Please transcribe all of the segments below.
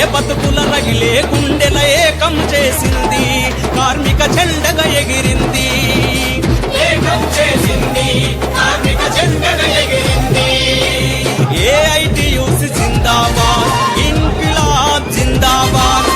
బతుకుల రగిలే గుండెల ఏకం చేసింది. కార్మిక జెండగా ఎగిరింది. ఏకం చేసింది. కార్మిక ఎగిరింది. ఏఐటియుసి జిందాబాద్ ఇన్కిలాబ్ జిందాబాద్.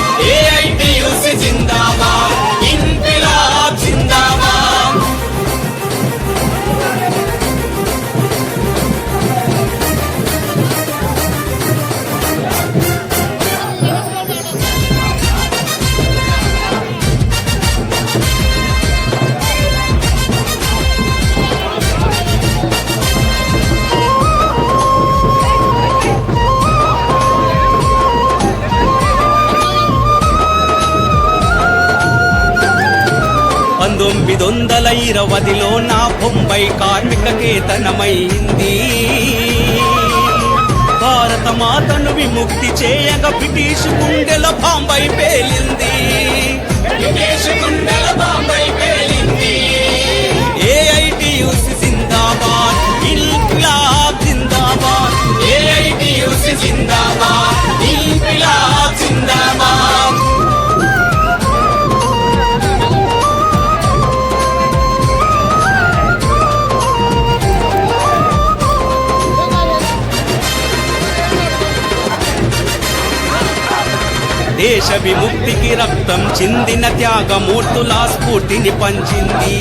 పంతొమ్మిది ఇరవదిలో నా బొంబై కార్మిక కేతనమైంది భారత మాతను విముక్తి చేయగా బ్రిటిష్ గుండెల బాంబై పేలింది. దేశ విముక్తికి రక్తం చిందిన త్యాగమూర్తుల స్ఫూర్తిని పంచింది.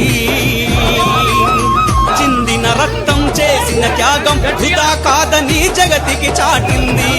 చిందిన రక్తం చేసిన త్యాగం వృధా కాదని జగతికి చాటింది.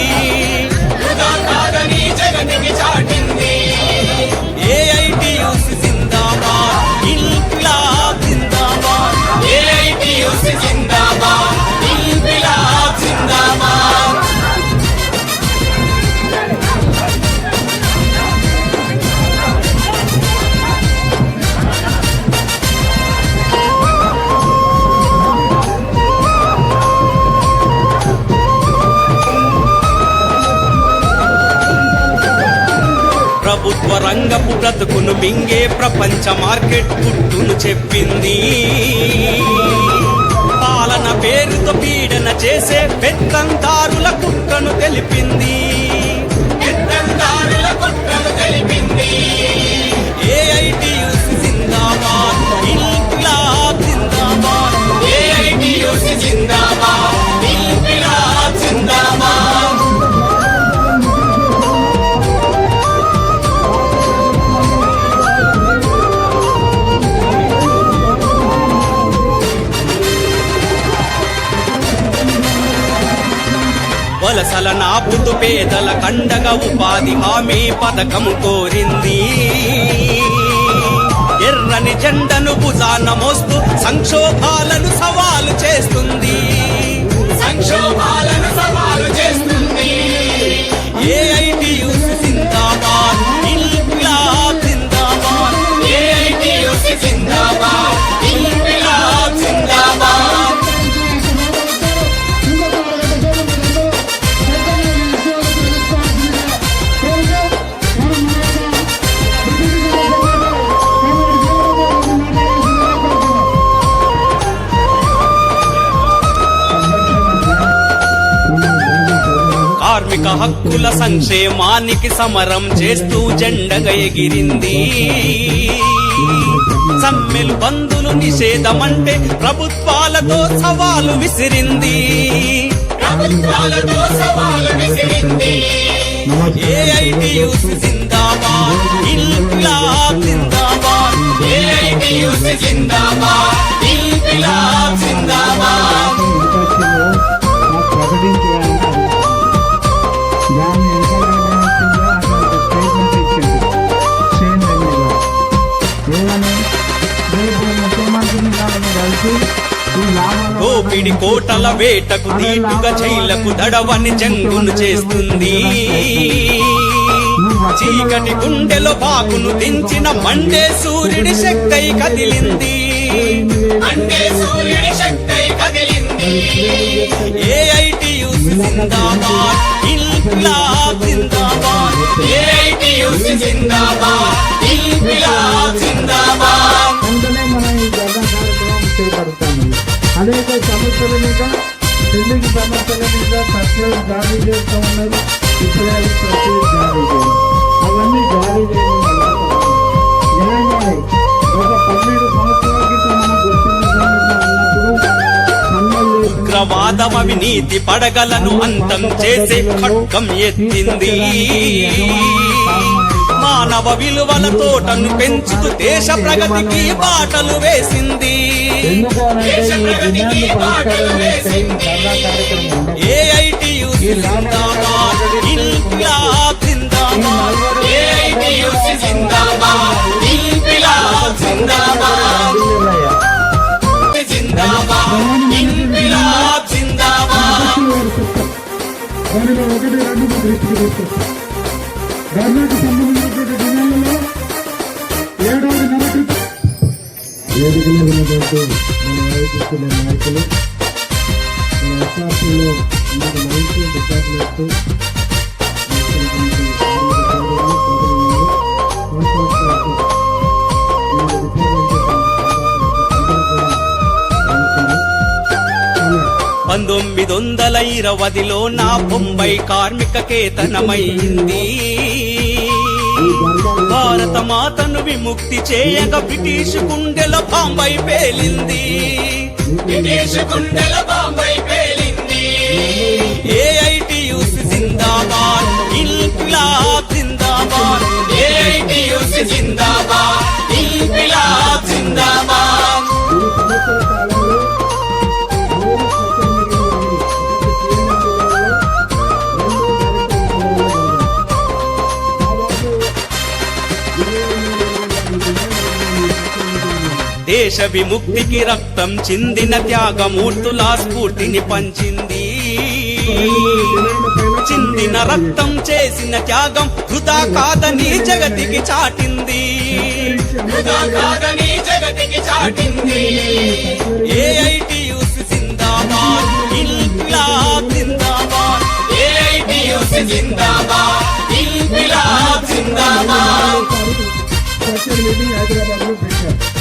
రంగపు బ్రతుకును మింగే ప్రపంచ మార్కెట్ పుట్టును చెప్పింది. పాలన పేరుతో పీడన చేసే పెత్తంతా వలసల నాపుతు పేదల కండగ ఉపాధి హామీ పథకం కోరింది. ఎర్రని జెండను భుజాన మోస్తూ సంక్షోభాలను సవాలు చేస్తుంది. హక్కుల సంక్షేమానికి సమరం చేస్తూ జెండగా ఎగిరింది. సమ్మెలు బంధులు నిషేధమంటే ప్రభుత్వాలతో సవాలు విసిరింది. ప్రభుత్వాలతో సవాలు విసిరింది. జిందాబాద్ ఇన్క్లాబ్ జిందాబాద్. జిందాబాద్ ఇన్క్లాబ్ జిందాబాద్. దోపిడి కోటల వేటకు దీటుగా జైలకు దడవని జంగును చేస్తుంది. చీకటి గుండెలో పాకును దించిన మండే సూర్యుడి శక్తై కదిలింది. మండే సూర్యుడి శక్తై కదిలింది. ఏఐటియుసి జిందాబాద్ ఇన్క్లాబ్ జిందాబాద్. ఏఐటియుసి జిందాబాద్ ఇన్క్లాబ్ జిందాబాద్. అనేక సమస్యల మీద పెళ్ళికి సమస్యల మీద సర్కులర్ జారీ చేస్తూ ఉన్నారు. ఇస్రాయల్ ప్రతి జారీ చేయడం అవన్నీ జారీ చేయడం ఒక పన్నెండు సంవత్సరాల క్రితం మనకు వచ్చిన ఉగ్రవాదం అవినీతి పడగలను అంతం చేసే ఖడ్గం ఎత్తింది. మానవ విలువల తోటను పెంచుతూ దేశ ప్రగతికి బాటలు వేసింది. ఏఐటియు జిందాబాద్ ఇన్కిలాబ్ జిందాబాద్ ఏఐటియు జిందాబాద్ ఇన్కిలాబ్ జిందాబాద్. జిందాబాద్ ఇన్కిలాబ్ జిందాబాద్ దానిలో ఒకటి రెండు దృష్టికి తీసుకొస్తాం ధర్నాకు సంబంధించినటువంటి వేదికలో ఉన్నటువంటి మన వైద్యుల నాయకులు మన ఎస్ఆర్సీలో మనకు మంచి డిపార్ట్మెంట్ పంతొమ్మిది వందల ఇరవదిలో నా బొంబై కార్మిక కేతనమైంది. భారత మాతను విముక్తి చేయక బ్రిటిష్ గుండెల బాంబై పేలింది. బ్రిటిష్ గుండెల బాంబై పేలింది. ఏఐటియుస్ జిందాబాద్ ఇన్కిలాబ్ జిందాబాద్. ఏఐటియుస్ జిందాబాద్ ఇన్కిలాబ్ దేశ విముక్తికి రక్తం చిందిన త్యాగమూర్తులా స్ఫూర్తిని పంచింది. చిందిన రక్తం చేసిన త్యాగం వృధా కాదని జగతికి చాటింది. జగతికి చాటింది. ఏఐటియుస్ జిందాబాద్ ఇన్కిలాబ్ జిందాబాద్. ఏఐటియుస్ జిందాబాద్ ఇన్కిలాబ్ జిందాబాద్. సోషల్ మీటింగ్ హైదరాబాద్లో పెట్టారు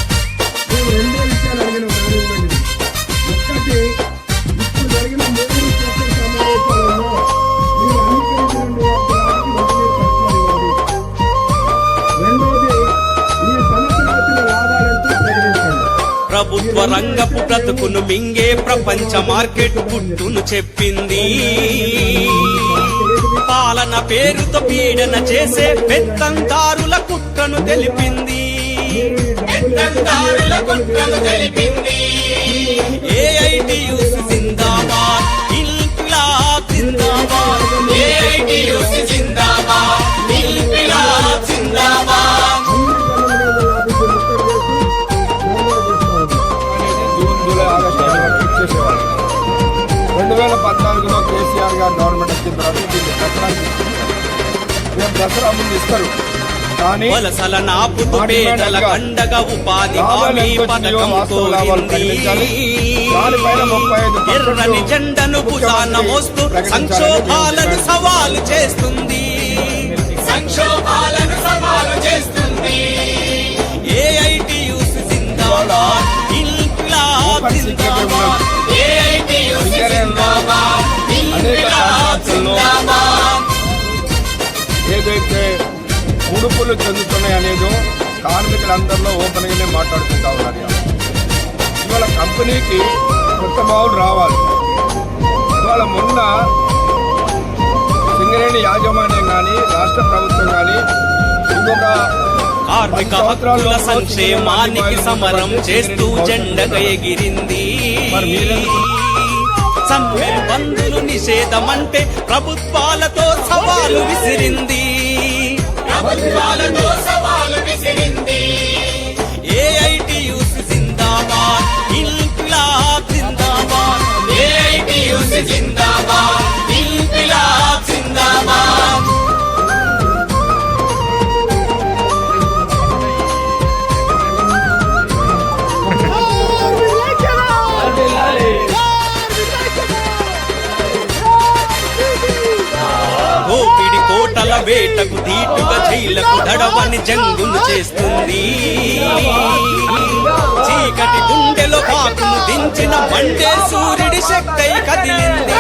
రంగపు బ్రతుకును మింగే ప్రపంచ మార్కెట్ పుట్టును చెప్పింది. పాలన పేరుతో పీడన చేసే పెత్తందారుల కుట్రను తెలిపింది. పెత్తందారుల కుట్రను తెలిపింది. ఏఐటియుస్ జిందాబాద్ ఇన్కిలాబ్ జిందాబాద్. ఏఐటియుస్ జిందాబాద్. వేల పద్నాలుగులో కేసీఆర్ గారు గవర్నమెంట్ వచ్చిన తర్వాత దీన్ని ఇచ్చారు. రేపు దసరా ముందు ఇస్తారు. కానీ ఎర్రని జెండను భుజాన మోస్తూ సంక్షోభాలను సవాలు చేస్తుంది. సంక్షోభాలను ముడుపులు చెందుతున్నాయి అనేది కార్మికులందరిలో ఓపెన్గానే మాట్లాడుకుంటా ఉన్నారు. ఇవాళ. కంపెనీకి కొత్త బావులు రావాలి. ఇవాళ మొన్న సింగరేణి యాజమాన్యం కానీ రాష్ట్ర ప్రభుత్వం కానీ ఇంకొక కార్మిక హక్కుల సంక్షేమానికి సమరం చేస్తూ జెండగా ఎగిరింది. సమ్మె బంధులు నిషేధమంటే ప్రభుత్వాలతో సవాలు విసిరింది. ప్రభుత్వాలతో సవాలు విసిరింది వేటకు దీటుగా జైలకు దడవని జంగును చేస్తుంది. చీకటి గుండెలో పాకును దించిన మండే సూర్యుడి శక్తి కదిలింది.